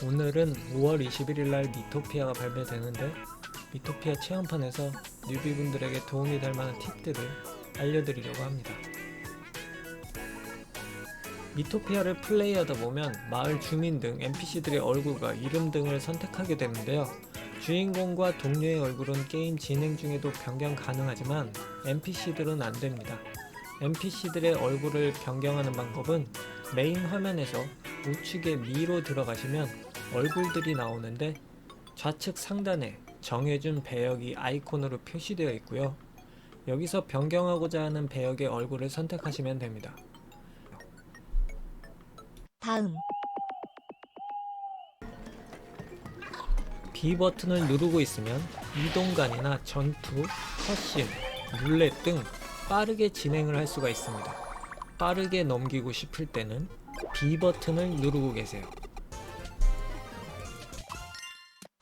오늘은 5월 21일 날 미토피아가 발매되는데 미토피아 체험판에서 뉴비분들에게 도움이 될 만한 팁들을 알려드리려고 합니다. 미토피아를 플레이하다 보면 마을 주민 등 NPC들의 얼굴과 이름 등을 선택하게 되는데요. 주인공과 동료의 얼굴은 게임 진행 중에도 변경 가능하지만 NPC들은 안 됩니다. NPC들의 얼굴을 변경하는 방법은 메인 화면에서 우측에 미로 들어가시면 얼굴들이 나오는데 좌측 상단에 정해준 배역이 아이콘으로 표시되어 있고요. 여기서 변경하고자 하는 배역의 얼굴을 선택하시면 됩니다. 다음 B 버튼을 누르고 있으면 이동간이나 전투, 컷신, 룰렛 등 빠르게 진행을 할 수가 있습니다. 빠르게 넘기고 싶을 때는 B 버튼을 누르고 계세요.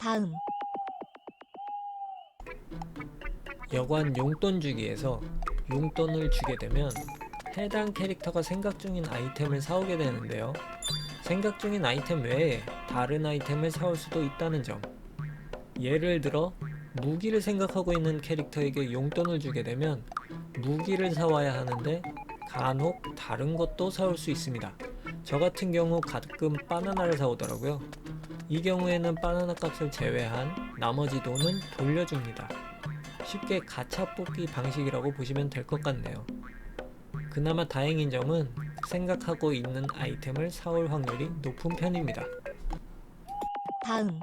다음 여관 용돈 주기에서 용돈을 주게 되면 해당 캐릭터가 생각 중인 아이템을 사오게 되는데요. 생각 중인 아이템 외에 다른 아이템을 사올 수도 있다는 점. 예를 들어 무기를 생각하고 있는 캐릭터에게 용돈을 주게 되면 무기를 사와야 하는데 간혹 다른 것도 사올 수 있습니다. 저 같은 경우 가끔 바나나를 사오더라고요. 이 경우에는 바나나 값을 제외한 나머지 돈은 돌려줍니다. 쉽게 가차 뽑기 방식이라고 보시면 될 것 같네요. 그나마 다행인 점은 생각하고 있는 아이템을 사올 확률이 높은 편입니다. 다음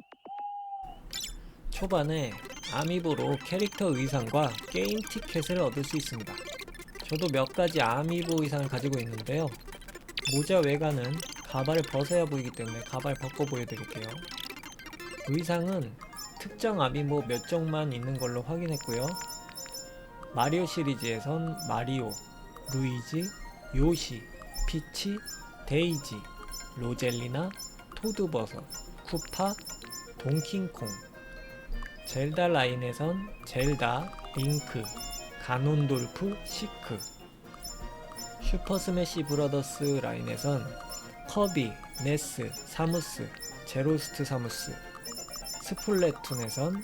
초반에 아미보로 캐릭터 의상과 게임 티켓을 얻을 수 있습니다. 저도 몇 가지 아미보 의상을 가지고 있는데요. 모자 외관은 가발을 벗어야 보이기 때문에 가발 벗고 보여드릴게요. 의상은 특정 아미보 몇 종만 있는 걸로 확인했고요. 마리오 시리즈에선 마리오, 루이지, 요시, 피치, 데이지, 로젤리나, 토드버섯, 쿠파, 동킹콩, 젤다 라인에선 젤다, 링크, 가논돌프, 시크 슈퍼 스매시 브라더스 라인에선 커비, 네스, 사무스, 제로스트 사무스 스플래툰에선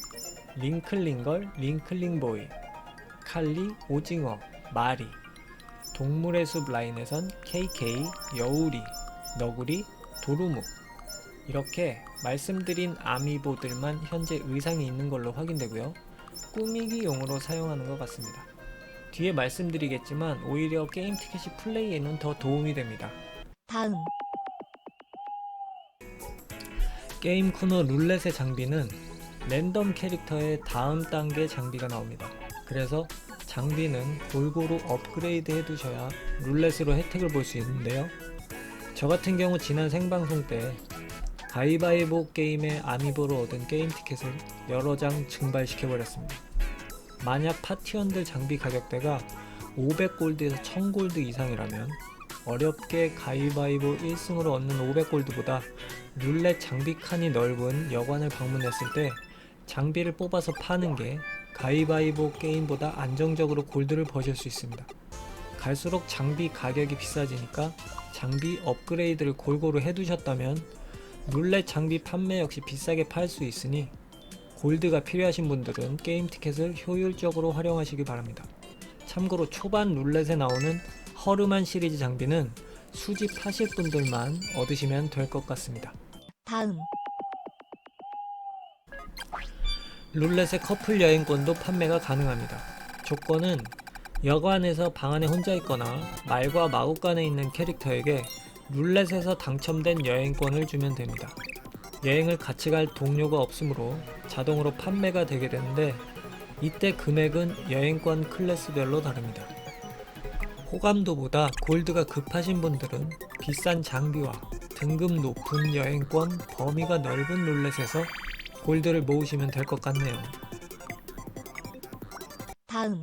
링클링걸, 링클링보이 칼리, 오징어, 마리 동물의 숲 라인에선 KK, 여우리, 너구리, 도루묵 이렇게 말씀드린 아미보들만 현재 의상이 있는 걸로 확인되고요. 꾸미기용으로 사용하는 것 같습니다. 뒤에 말씀드리겠지만 오히려 게임 티켓이 플레이에는 더 도움이 됩니다. 다음 게임 쿠노 룰렛의 장비는 랜덤 캐릭터의 다음 단계 장비가 나옵니다. 그래서 장비는 골고루 업그레이드 해두셔야 룰렛으로 혜택을 볼 수 있는데요. 저 같은 경우 지난 생방송 때 가위바위보 게임의 아미보로 얻은 게임 티켓을 여러 장 증발시켜버렸습니다. 만약 파티원들 장비 가격대가 500골드에서 1000골드 이상이라면 어렵게 가위바위보 1승으로 얻는 500골드보다 룰렛 장비 칸이 넓은 여관을 방문했을 때 장비를 뽑아서 파는 게 가위바위보 게임보다 안정적으로 골드를 버실 수 있습니다. 갈수록 장비 가격이 비싸지니까 장비 업그레이드를 골고루 해두셨다면 룰렛 장비 판매 역시 비싸게 팔 수 있으니 골드가 필요하신 분들은 게임 티켓을 효율적으로 활용하시기 바랍니다. 참고로 초반 룰렛에 나오는 허름한 시리즈 장비는 수집하실 분들만 얻으시면 될 것 같습니다. 다음 룰렛의 커플 여행권도 판매가 가능합니다. 조건은 여관에서 방 안에 혼자 있거나 말과 마구간에 있는 캐릭터에게 룰렛에서 당첨된 여행권을 주면 됩니다. 여행을 같이 갈 동료가 없으므로 자동으로 판매가 되게 되는데 이때 금액은 여행권 클래스별로 다릅니다. 호감도보다 골드가 급하신 분들은 비싼 장비와 등급 높은 여행권 범위가 넓은 룰렛에서 골드를 모으시면 될 것 같네요. 다음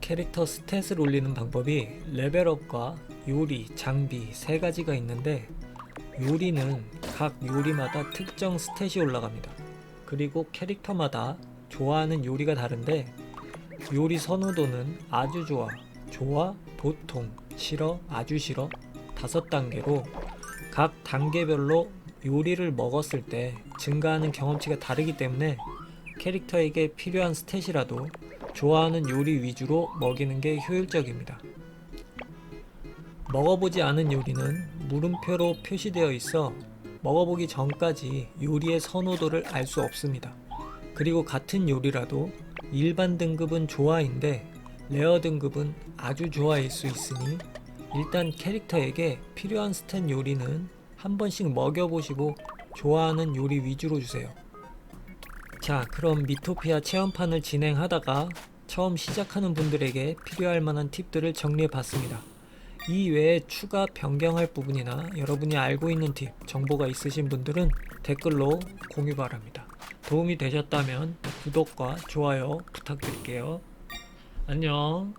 캐릭터 스탯을 올리는 방법이 레벨업과 요리, 장비 세 가지가 있는데 요리는 각 요리마다 특정 스탯이 올라갑니다. 그리고 캐릭터마다 좋아하는 요리가 다른데 요리 선호도는 아주 좋아, 좋아, 보통, 싫어, 아주 싫어 다섯 단계로 각 단계별로 요리를 먹었을 때 증가하는 경험치가 다르기 때문에 캐릭터에게 필요한 스탯이라도 좋아하는 요리 위주로 먹이는 게 효율적입니다. 먹어보지 않은 요리는 물음표로 표시되어 있어 먹어보기 전까지 요리의 선호도를 알 수 없습니다. 그리고 같은 요리라도 일반 등급은 좋아인데 레어 등급은 아주 좋아일 수 있으니 일단 캐릭터에게 필요한 스탯 요리는 한 번씩 먹여보시고 좋아하는 요리 위주로 주세요. 자, 그럼 미토피아 체험판을 진행하다가 처음 시작하는 분들에게 필요할 만한 팁들을 정리해 봤습니다. 이 외에 추가 변경할 부분이나 여러분이 알고 있는 팁, 정보가 있으신 분들은 댓글로 공유 바랍니다. 도움이 되셨다면 구독과 좋아요 부탁드릴게요. 안녕.